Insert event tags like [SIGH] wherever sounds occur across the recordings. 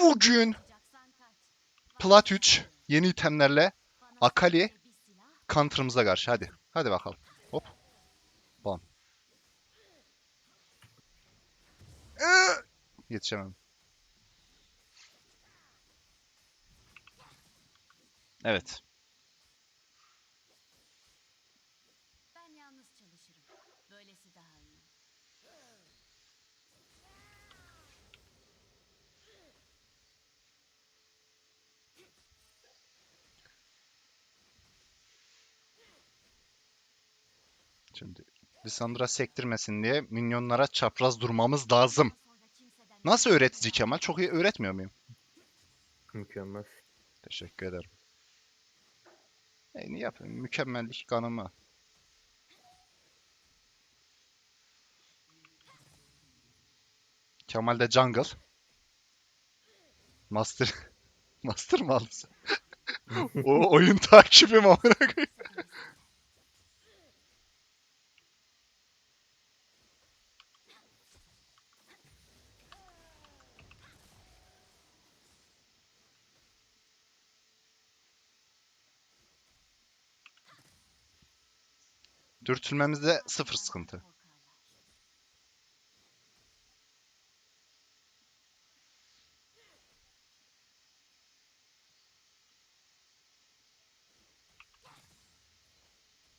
Bugün Plat 3 yeni itemlerle Akali counter'ımıza karşı. Hadi. Hadi bakalım. Hop. Bam. Ee! Yetişemem. Evet. Ben yalnız çalışırım. Böylesi daha iyi. Şimdi Lissandra sektirmesin diye minyonlara çapraz durmamız lazım. Nasıl öğretici Kemal? Çok iyi öğretmiyor muyum? Mükemmel. Teşekkür ederim. E, ne yapayım? Mükemmellik kanımı. Kemal de jungle. Master. [LAUGHS] Master mı aldın sen? [LAUGHS] o oyun takibi mi amına koyayım? Dürtülmemizde sıfır sıkıntı.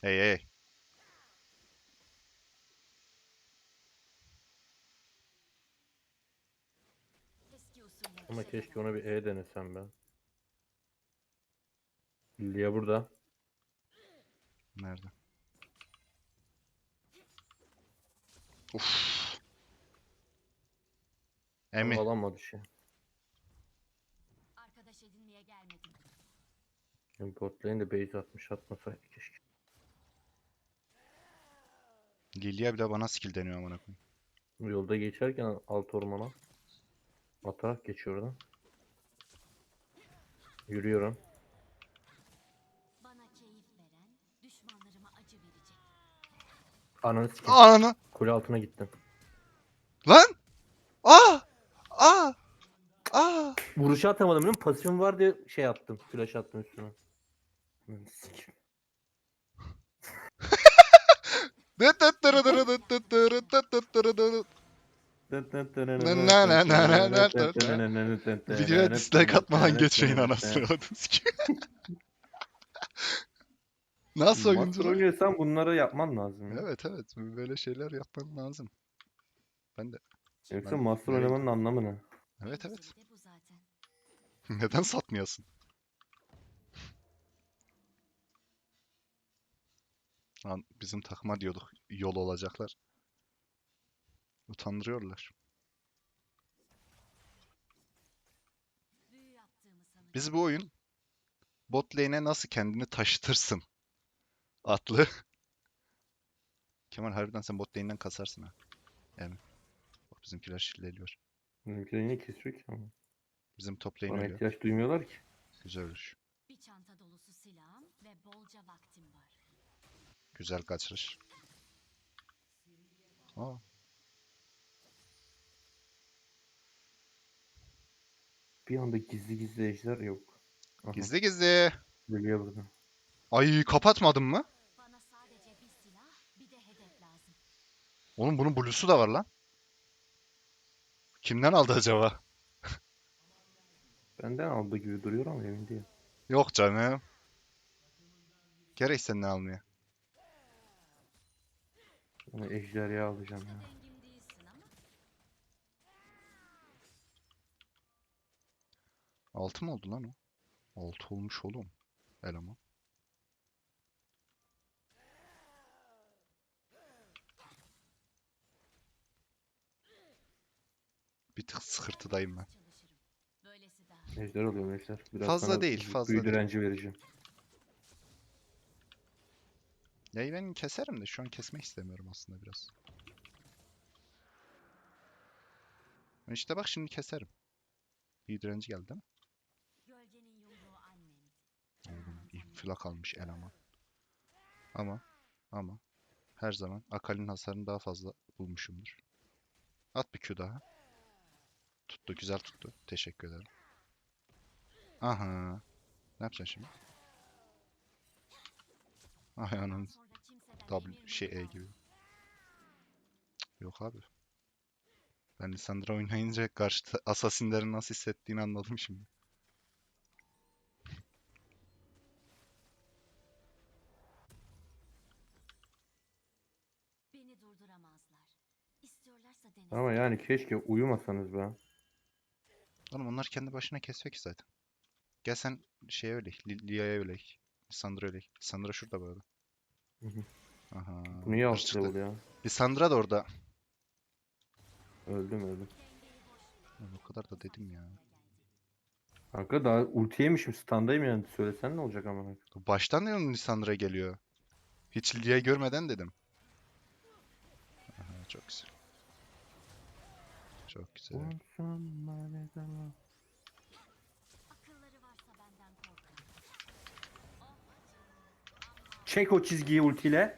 Hey hey. Ama keşke ona bir E denesem ben. Lia burada. Nerede? Uf. Emi. Ama alamadı şey. Arkadaş edinmeye gelmedim. Import lane de base atmış atmasaydı keşke. Lilia bile bana skill deniyor amına koyayım. Yolda geçerken alt ormana atarak geçiyor oradan. Yürüyorum. Bana keyif veren, düşmanlarıma acı verecek. Ananı sikeyim. Ananı. Kule altına gittim. Lan! Aa! Aa! Aa! Vuruşu atamadım benim pasifim var diye şey attım. Flash attım üstüne. Videoya dislike atmadan geçmeyin anasını avradını sikeyim. Nasıl oyuncu? oynuyorsan bunları yapman lazım ya. Evet evet böyle şeyler yapman lazım. Ben de. Yoksa Ben- master nereye oynamanın anlamı ne? Evet evet. [LAUGHS] Neden satmıyorsun? Lan bizim takıma diyorduk yol olacaklar. Utandırıyorlar. Biz bu oyun bot lane'e nasıl kendini taşıtırsın adlı. [LAUGHS] Kemal harbiden sen bot lane'den kasarsın ha. Yani. Bak bizimkiler şilleliyor. Benimkiler yine kesiyor ki ama. Bizim top lane Bana ölüyor. ihtiyaç duymuyorlar ki. Güzel ölüş. Bir çanta dolusu silahım ve bolca vaktim var. Güzel kaçırış. Aa, Bir anda gizli gizli ejder yok. Aha, gizli gizli. Geliyor burada. Ay kapatmadın mı? Bana sadece bir silah, bir de hedef lazım. Oğlum bunun blue'su da var lan. Kimden aldı acaba? [LAUGHS] Benden aldığı gibi duruyor ama emin değilim. Yok canım. Gerek senden almaya. Onu ejderha alacağım ya. Altı mı oldu lan o? Altı olmuş oğlum. Eleman. Bir tık sıkırtıdayım ben. Ejder alıyorum ejder. Biraz Fazla sana değil, büyü fazla değil. direnci vereceğim. Ya ben keserim de şu an kesmek istemiyorum aslında biraz. İşte bak şimdi keserim. İyi direnci geldi değil mi? Oğlum infilak almış eleman. Ama ama her zaman Akali'nin hasarını daha fazla bulmuşumdur. At bir Q daha. Tuttu güzel tuttu. Teşekkür ederim. Aha. Ne yapacaksın şimdi? Ay ananı. W şey E gibi. Yok abi. Ben Lissandra oynayınca karşı [LAUGHS] Assassin'lerin nasıl hissettiğini anladım şimdi. Beni durduramazlar. İstiyorlarsa denesin. Ama yani keşke uyumasanız be. Oğlum onlar kendi başına kesecek ki zaten. Gel sen şeye öyle, Li- Lia'ya öyle, Lissandra öyle. Lissandra şurada bu arada. Hı hı. Aha. Bu niye hırsızlık. level ya? Lissandra da orada. Öldüm öldüm. Lan o kadar da dedim ya. Kanka daha ulti yemişim standayım yani. Söylesen ne olacak ama. Baştan diyorum Lissandra geliyor. Hiç Lia görmeden dedim. Aha, çok güzel. Çok güzel. Akılları varsa benden korkar. Çek o çizgiyi ultiyle.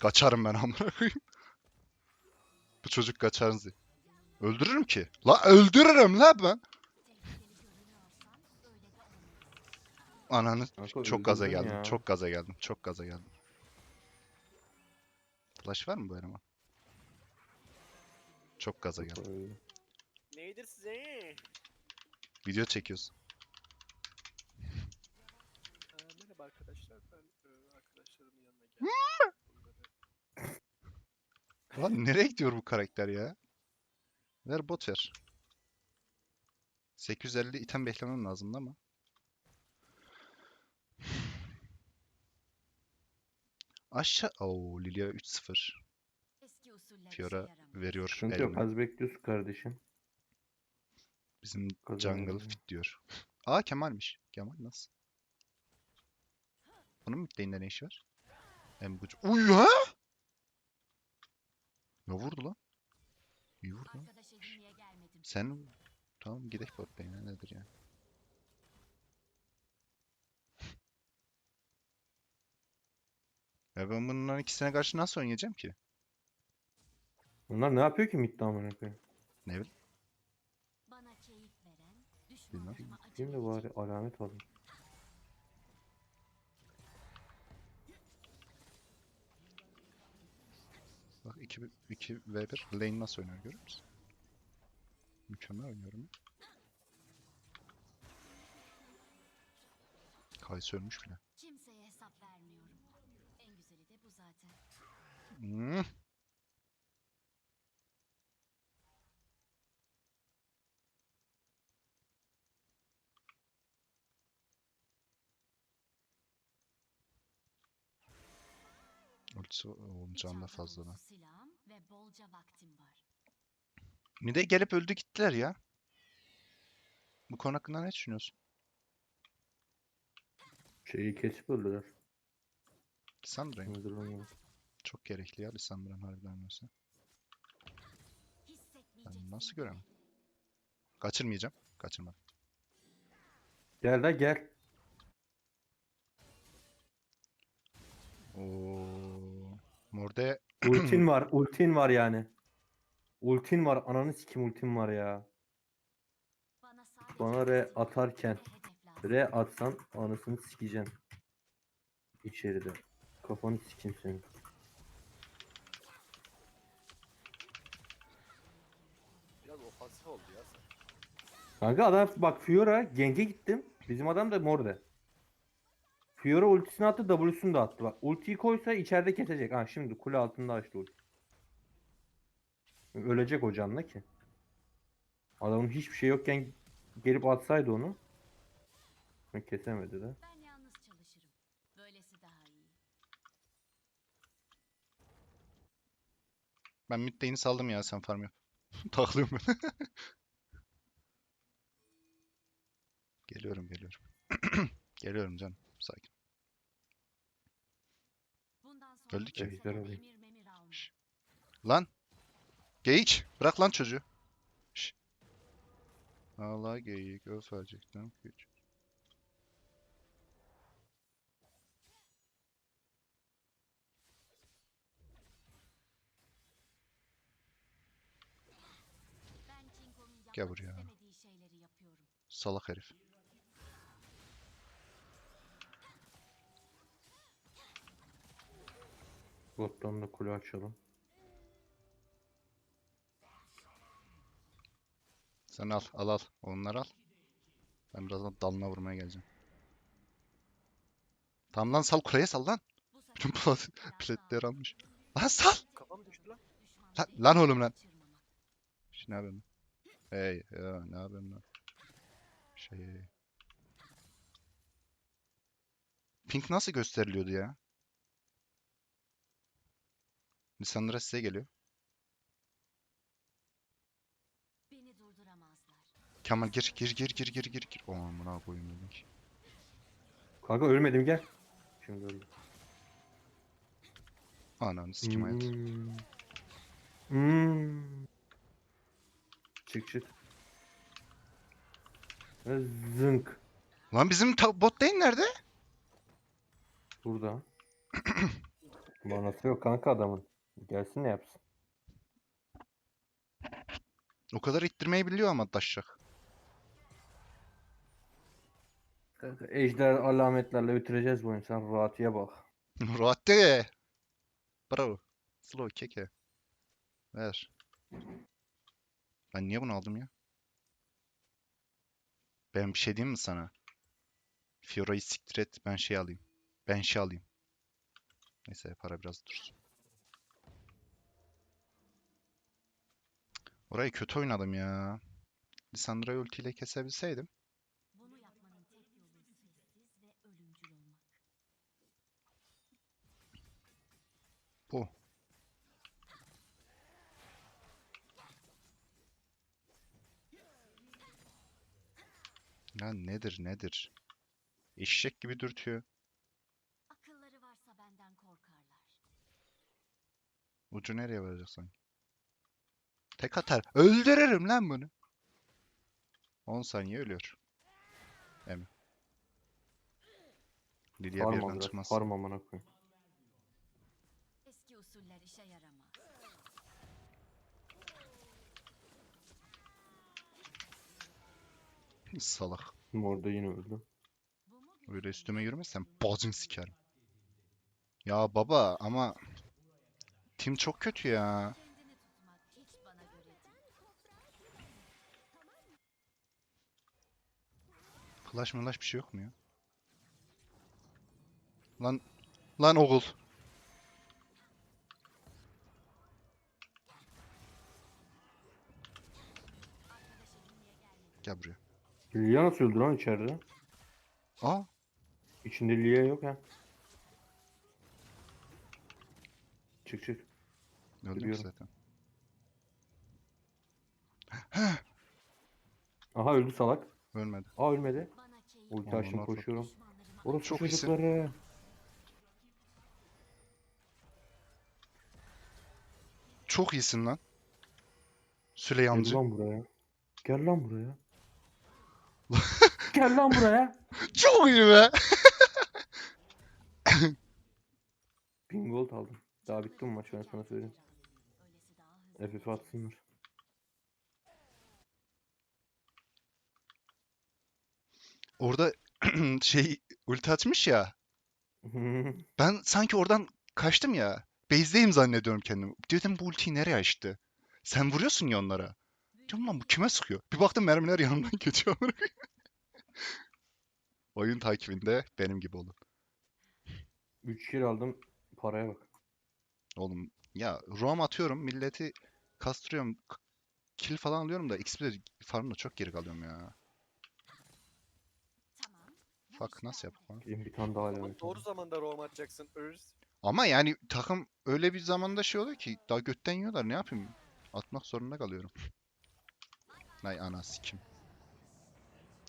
Kaçarım ben amına koyayım. Bu çocuk kaçar zi- Öldürürüm ki. La öldürürüm la ben. Ananı Kanka çok gaza öldürdün geldim. ya. Çok gaza geldim. Çok gaza geldim. Flash var mı bu eleman? Çok gaza. Öldüm. Neydir size? Video çekiyoruz. Ee, merhaba arkadaşlar. Ben e, arkadaşlarımın yanına [LAUGHS] geldim. Lan nereye gidiyor bu karakter ya? Ver bot ver. 850 item beklemem lazımdı ama. Aşağı... Oo Lilia 3-0. Eski usuller Fiora işe yaramaz. veriyor Sıkıntı yok az bekliyorsun kardeşim. Bizim Kazanıyor. jungle fit diyor. Aa Kemal'miş. Kemal nasıl? Bunun mid lane'de ne işi var? Embucu. Uy ha? Ne vurdu lan? İyi vurdu lan. Arkadaş edinmeye gelmedim. Sen tamam gidek bot lane'e nedir ya? Ya ben bunların ikisine karşı nasıl oynayacağım ki? Bunlar ne yapıyor ki midde amına koyayım? Ne bileyim. Bana keyif veren, Bilmem. düşmanlarıma acı Şimdi verecek. bari alamet alayım. Bak 2 2 v 1 lane nasıl oynuyor görüyor musun? Mükemmel oynuyorum. ya. Kayısı ölmüş bile hesap vermiyorum. En güzeli de bu zaten. Hmm. Ultisi oğlum Bir canla çanta fazla lan. dolusu silahım ve bolca vaktim var. Mide gelip öldü gittiler ya. Bu konu hakkında ne düşünüyorsun? Şeyi kesip öldüler. Lissandra'yı mı? Öldürülmüyor. Çok gerekli ya Lissandra'nın harbiden. Hissetmeyeceksin. Ben nasıl göremem? Kaçırmayacağım. Kaçırmam. Gel de gel. Oo. Morde [CLEARS THROAT] Ultin var. Ultin var yani. Ultin var. Ananı sikim ultin var ya. Bana, re atarken re atsan anasını sikeceksin. İçeride. Kafanı sikim senin. Biraz ofansif oldu ya sen. Kanka adam bak Fiora genge gittim. Bizim adam da morde. Fiora ultisini attı W'sunu da attı. Bak ultiyi koysa içeride kesecek. Ha şimdi kule altında açtı ulti. Ölecek o canla ki. Adamın hiçbir şey yokken gelip atsaydı onu. Kesemedi de. Ben yalnız çalışırım. Böylesi daha iyi. ben mid lane'i saldım ya sen farm yap. [LAUGHS] Taklıyorum ben. [LAUGHS] Geliyorum geliyorum. [CLEARS THROAT] geliyorum canım. Sakin. Ejder alayım. alma. Şş. Lan. Geyik. Bırak lan çocuğu. Şş. Allah geyik. Öfecekten güç. Gel buraya. istemediği şeyleri yapıyorum. Salak herif. Bottan da kule açalım. Sen al, al al. Onları al. Ben birazdan dalına vurmaya geleceğim. Tamam lan sal kuleye sal lan. Bütün plat [LAUGHS] platleri almış. Lan sal! Kafam düştü lan. Lan, lan oğlum lan. kaçırmamak. Şey, ne yapıyorsun? Hey, ya ne yapıyorsun lan? Şey. Pink nasıl gösteriliyordu ya? Lisandra size geliyor. Beni durduramazlar. Kemal gir gir gir gir gir gir gir. Aman amına koyayım dedim ki. Kanka ölmedim gel. Şimdi öldüm. Ananı sikim hayat. Hmm. Hmm. Çık çık. Zınk. Lan bizim bot lane nerede? Burada. [CLEARS THROAT] Manası yok kanka adamın. Gelsin ne yapsın. O kadar ittirmeyi biliyor ama taşacak. Kanka ejder alametlerle bitireceğiz bu oyunu. Sen rahatıya bak. [LAUGHS] Rahat de. Bravo. Slow keke. Ver. Ben niye bunu aldım ya? Ben bir şey diyeyim mi sana? Fiora'yı siktir et. Ben şey alayım. Ben şey alayım. Neyse para biraz dursun. Orayı kötü oynadım ya. Lissandra'yı ultiyle kesebilseydim. Bunu yapmanın tek yolu sessiz ve ölümcül olmak. Bu. Ya nedir nedir? Eşek gibi dürtüyor. Akılları varsa benden korkarlar. Ucu nereye varacak sanki? Tek atar. Öldürürüm lan bunu. 10 saniye ölüyor. Emi. Lilia bir yerden çıkmaz. Farm amına koyayım. Eski usuller işe yaramaz. [LAUGHS] Salak. Orada yine öldü. Öyle üstüme yürümezsen bacın sikerim. Ya baba ama tim çok kötü ya. Kendini tutmak hiç bana göre değil. Flash mılaş bir şey yok mu ya? Lan lan oğul. Gel buraya. Lilia nasıl öldü lan içeride? Aa İçinde Lilia yok ha. Çık çık. öldüm Biliyorum. zaten. Aha öldü salak. Ölmedi. Aa ölmedi. Ulti Aman açtım Allah'ım. koşuyorum. düşmanlarıma Orası Çok iyisin. çocukları. Çok iyisin lan. Gel Süleymancı. lan buraya. Gel lan buraya. Gel lan buraya. [LAUGHS] Çok iyi be. Ping gold aldım. Daha bitti mi maç ben sana söyleyeyim. Öylesi daha hızlı. FF atsınlar. Orada [CLEARS THROAT] şey ulti atmış ya. [LAUGHS] Ben sanki oradan kaçtım ya. Base'deyim zannediyorum kendimi. Dedim bu ultiyi nereye açtı? Sen vuruyorsun ya onlara. Diyorum lan bu kime sıkıyor? Bir baktım mermiler yanından [LAUGHS] geçiyor. Oyun takibinde benim gibi olun. 3 kill aldım. Paraya bak. Oğlum ya roam atıyorum milleti kastırıyorum. Kill falan alıyorum da XP'de farmda çok geri kalıyorum ya. Fuck nasıl yapalım? Benim bir tane daha Ama doğru zamanda roam atacaksın. Örs. Ama yani takım öyle bir zamanda şey oluyor ki daha götten yiyorlar ne yapayım? Atmak zorunda kalıyorum. Ay ana sikim.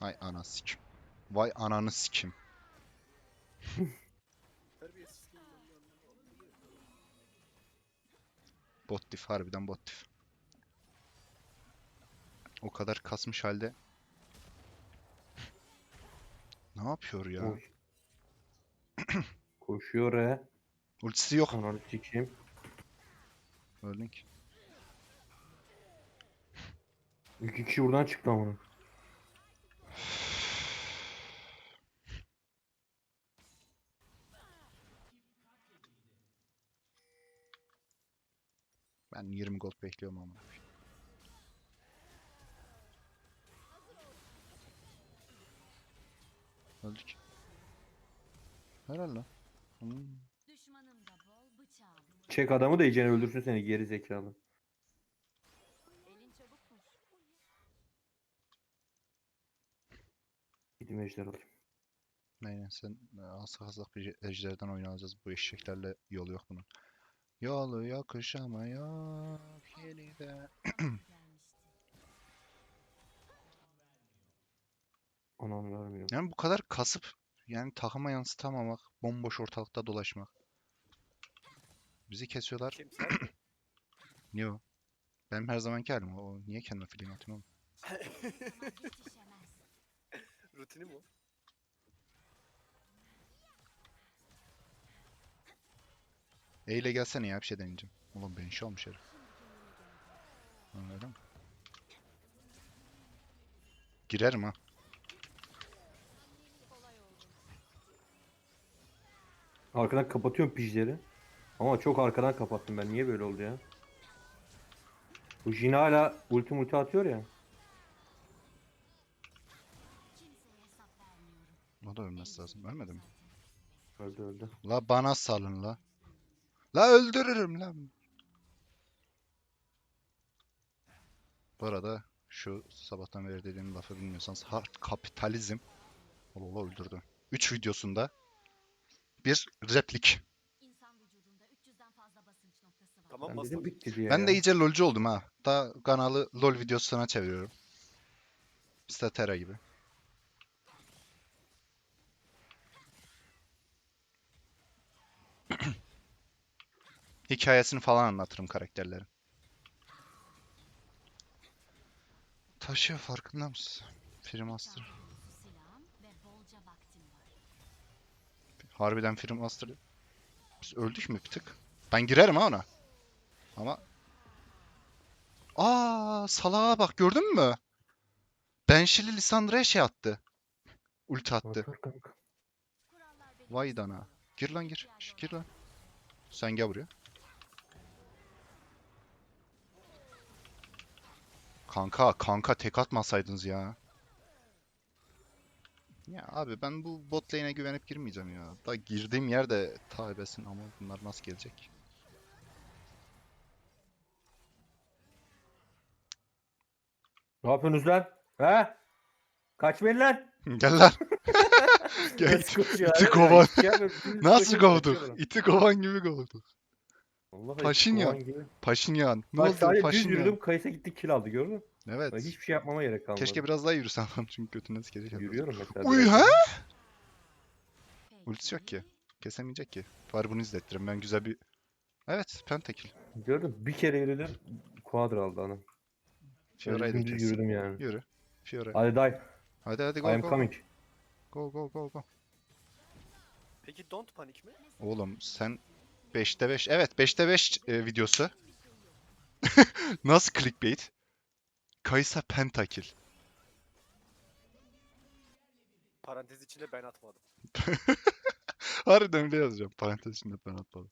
Ay ana sikim. Vay ananı sikim. [LAUGHS] Terbiyesizliğin ben bir anlamı olabilir. Bot diff harbiden bot diff. O kadar kasmış halde. Ne yapıyor ya? Koş. Koşuyor he. Ultisi yok. Ananı sikeyim. Öldün ki. İki kişi buradan çıktı ama. Ben 20 gold bekliyorum ama. Öldük. Helal lan. Hmm. Düşmanım da bol bıçağım. Çek adamı da iyicene öldürsün seni geri zekalı. Elin çabukmuş. Gideyim ejder alayım. Aynen sen e, alsak alsak bir ejderden oyun alacağız. Bu eşeklerle yolu yok bunun. Yolu yokuş ama [CLEARS THROAT] Anam vermiyor. Yani bu kadar kasıp yani takıma yansıtamamak, bomboş ortalıkta dolaşmak. Bizi kesiyorlar. Kim sen? [CLEARS THROAT] Yo. Benim her zamanki halim o. Niye kendime film atıyorum oğlum? [LAUGHS] Rutini mi o? E ile gelsene ya bir şey deneyeceğim. Oğlum ben şey olmuş herif. Öyle mi? Girerim ha. Arkadan kapatıyorum pijleri. Ama çok arkadan kapattım ben. Niye böyle oldu ya? Bu Jin hala ulti multi atıyor ya. O da ölmesi lazım. Ölmedi mi? Öldü öldü. La bana salın la. La öldürürüm lan. Bu arada şu sabahtan beri dediğim lafı bilmiyorsanız hard kapitalizm. Allah Allah öldürdü. 3 videosunda bir replik. İnsan vücudunda 300'den fazla basınç noktası var. Tamam Ben dedim bitti diye Ben de iyice lolcu oldum ha. Da kanalı lol videosuna çeviriyorum. Statera gibi. [CLEARS THROAT] Hikayesini falan anlatırım karakterlerin. Taşıyor farkında mısın? Can dolusu silahım ve bolca vaktim var. Harbiden Freemaster. Biz öldük mü bir tık? Ben girerim ha ona. Ama... Aa salağa bak gördün mü? Benşili Lisandra'ya şey attı. Ulti attı. Vay dana. Gir lan gir. Şş, Gir lan. Sen gel buraya. Kanka, kanka tek atmasaydınız ya. Ya abi ben bu bot lane'e güvenip girmeyeceğim ya. Da girdiğim yerde taybesin ama bunlar nasıl gelecek? Ne yapıyorsunuz lan? He? Kaçmayın lan. [LAUGHS] Gel lan. [LAUGHS] Gel. [LAUGHS] Nasıl koşuyor İti abi? kovan. Dümdüz Nasıl koşuyor, kovduk? kaçıyorlar. İti kovan gibi kovduk. Vallahi Paşinyan. kovan gibi. Paşinyan. Ne Bak oldu sadece düz Paşinyan? yürüdüm kayısa gitti kill aldı gördün mü? Evet. Bak, hiçbir şey yapmama gerek kalmadı. Keşke biraz daha yürüsen lan [LAUGHS] çünkü götüne sikecek. Yürüyorum mesela. Uy ha? Ultisi yok ki. Kesemeyecek ki. Bari bunu izlettiririm. Ben güzel bir... Evet, pentakil. Gördün mü? Bir kere yürüdüm. Quadra aldı adam. Fiora'yı da yürüdüm yani. Yürü. Fiora. Hadi dive. Hadi hadi I go am go. coming. Go go go go. Peki Don't Panic mi? Oğlum sen 5'te 5. Evet 5'te 5 e, videosu. [LAUGHS] Nasıl clickbait? Kaysa pentakil. Parantez içinde ben atmadım. [LAUGHS] Harbiden öyle yazacağım. Parantez içinde ben atmadım.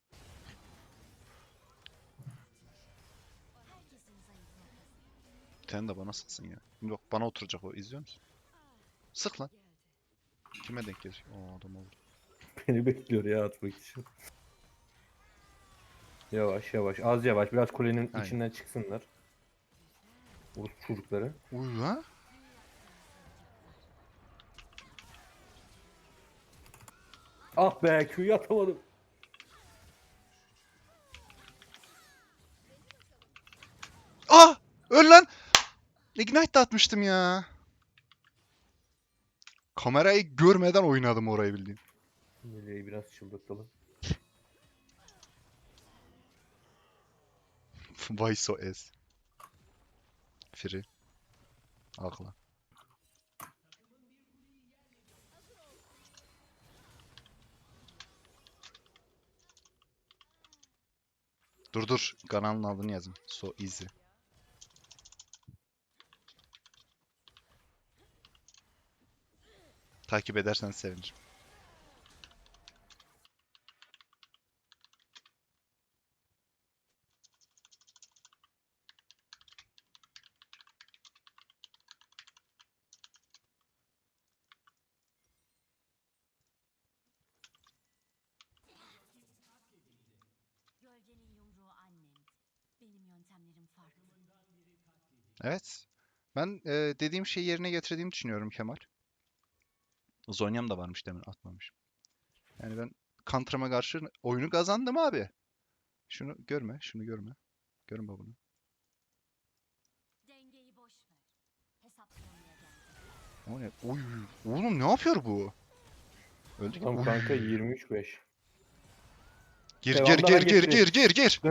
Sen de bana sıksın ya. Şimdi bak bana oturacak o. İzliyor musun? Sık lan. Kime denk gelecek? Oo adam oldu. Beni bekliyor ya atmak için. Yavaş yavaş. Az yavaş. Biraz kulenin Aynen. içinden çıksınlar. Urus çocukları. Uy ha? Ah be Q'yu atamadım. Ah! Öl lan! Ignite de atmıştım ya. Kamerayı görmeden oynadım orayı bildiğin. Meleği biraz çıldırtalım. Why so S? Free. Akla. Dur dur. Kanalın adını yazın. So easy. Takip edersen sevinirim. Evet. Ben e, dediğim şeyi yerine getirdiğimi düşünüyorum Kemal. Zonya'm da varmış demin atmamışım. Yani ben Counter'ıma karşı oyunu kazandım abi. Şunu görme, şunu görme. Görme bunu. O ne? Oy, oğlum ne yapıyor bu? Öldü ki. Tam Oy. kanka 23-5. Gir Devamlı gir gir gir hareketli. gir gir gir.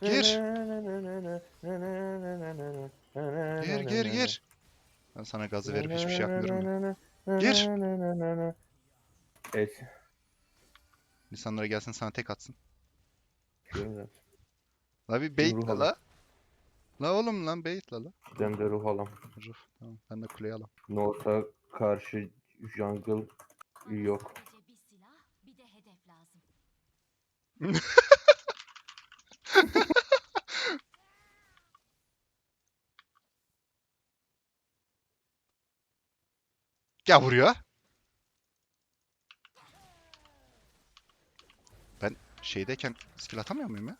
Gir Gir gir. Ben sana gazı verip hiçbir şey yapmıyorum ya. Gir. Evet. İnsanlara gelsin sana tek atsın. Zaten. La bir bait ruh la la. La oğlum lan bait la la. Gidem de ruh alam. Ruh. Tamam ben de kuleyi alam. North'a karşı jungle yok. sadece bir silah, bir de hedef lazım. [LAUGHS] Gel buraya. Ben şeydeyken skill atamıyor muyum ya?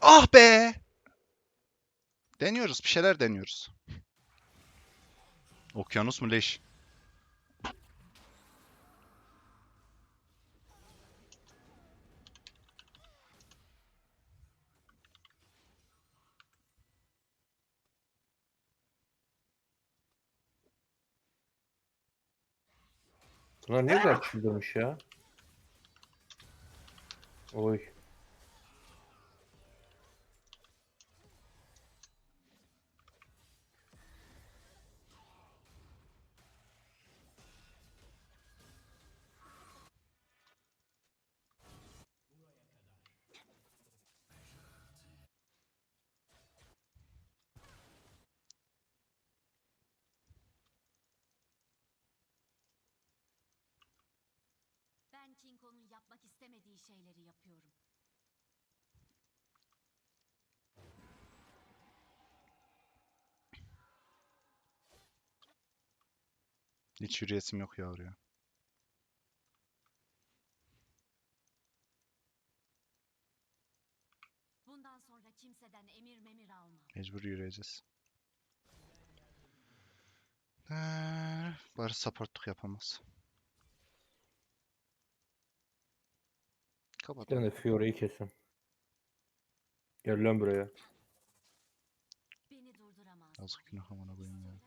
Ah be! Deniyoruz, bir şeyler deniyoruz. Okyanus mu leş? Bunlar ne güzel çıldırmış ya. Oy. Kong'un yapmak istemediği şeyleri yapıyorum. Hiç yürüyesim yok ya oraya. Bundan sonra kimseden emir memir alma. Mecbur yürüyeceğiz. Eee, bari supportluk yapamaz. Kapat. Bir tane de Fiora'yı kesin. Gel lan buraya. Yazık günah amına koyayım ya.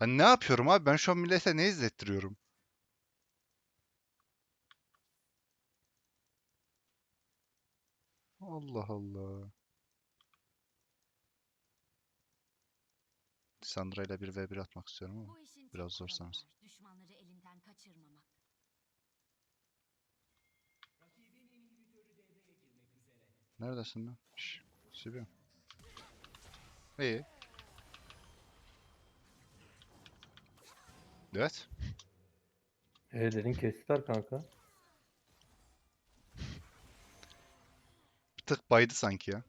Ben ne yapıyorum abi? Ben şu an millete ne izlettiriyorum? Allah Allah. Sandra ile bir v1 atmak istiyorum ama. Biraz zor sanırsın. Düşmanları elinden kaçırmamak. Neredesin lan? Şşş. Sibel. İyi. Evet. E dedin kestiler kanka. Bir tık baydı sanki ya.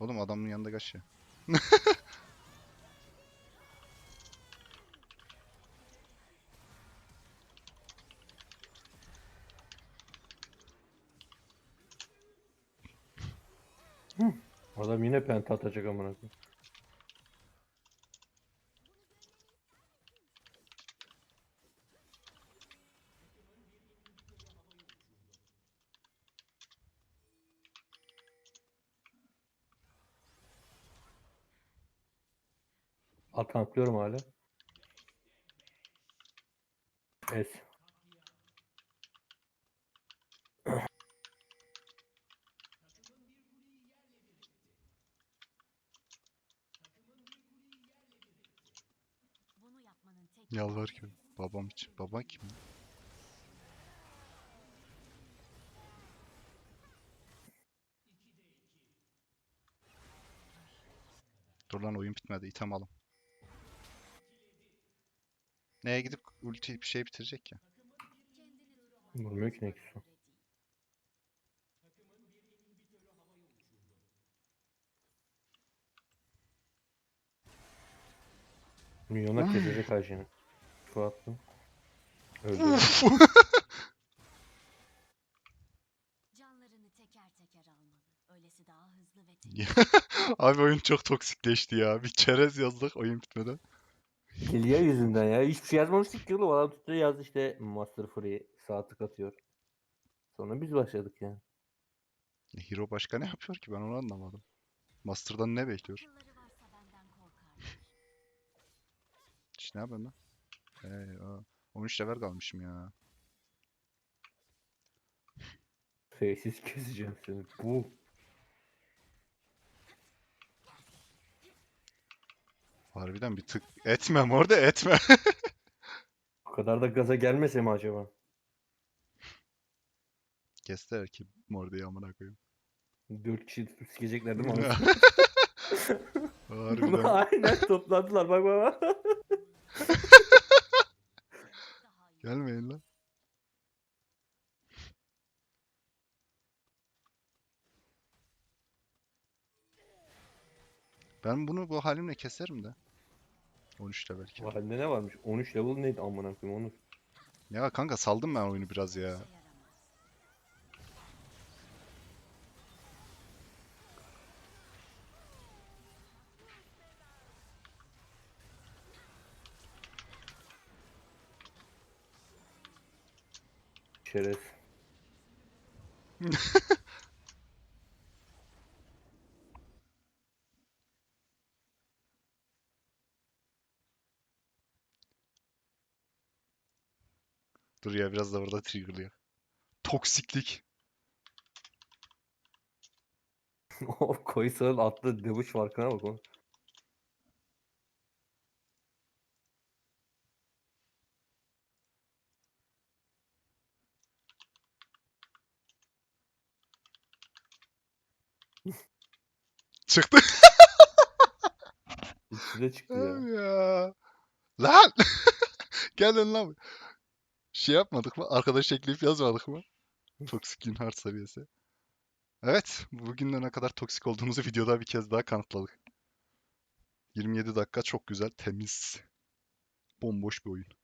Oğlum adamın yanında kaç ya. [LAUGHS] Adam yine penta atacak amına koyayım. Al hala. Es. Bunu yapmanın Yalvar ki babam için. Baba kim? Dur lan oyun bitmedi. İtem alın. Neye gidip ulti bir şey bitirecek ya. Vurmuyor ki Nexus'u. Milyona kesecek Ayşe'nin. Şu attım. Öldü. [LAUGHS] Canlarını teker teker almalı. Öylesi daha hızlı ve [LAUGHS] temiz. Abi oyun çok toksikleşti ya. Bir çerez yazdık oyun bitmeden. Hilya yüzünden ya. Hiçbir şey yazmamıştık ki oğlum. Adam tuttu yazdı işte Master Free sağ tık atıyor. Sonra biz başladık yani. Hero başka ne yapıyor ki ben onu anlamadım. Master'dan ne bekliyor? Akılları varsa benden. İşte ne yapıyorsun lan? Hey, aa. 13 level kalmışım ya. Sessiz keseceğim seni. Bu. Harbiden bir tık etmem orada etme. Bu [LAUGHS] kadar da gaza gelmese mi acaba? Kestiler ki mordeyi amına koyayım. Dört kişi tutup sikecekler değil mi? [LAUGHS] Harbiden. [LAUGHS] aynen topladılar bak bak bak. Gelmeyin lan. Ben bunu bu halimle keserim de. 13 level ki. Bu halde ne varmış? 13 level neydi amına koyayım onu. Ya kanka saldım ben oyunu biraz ya. Şeref. [LAUGHS] Dur ya biraz da orada triggerlıyor. Toksiklik. [LAUGHS] o Koysa'nın attığı dövüş farkına bak oğlum. Çıktı. [LAUGHS] De çıktı ya. ya. Lan! [LAUGHS] Gelin lan. Şey yapmadık mı? Arkadaş ekleyip yazmadık mı? Toksik hard seviyesi. Evet. Bugün de ne kadar toksik olduğumuzu [LAUGHS] videoda bir kez daha kanıtladık. 27 dakika çok güzel, temiz. Bomboş bir oyun.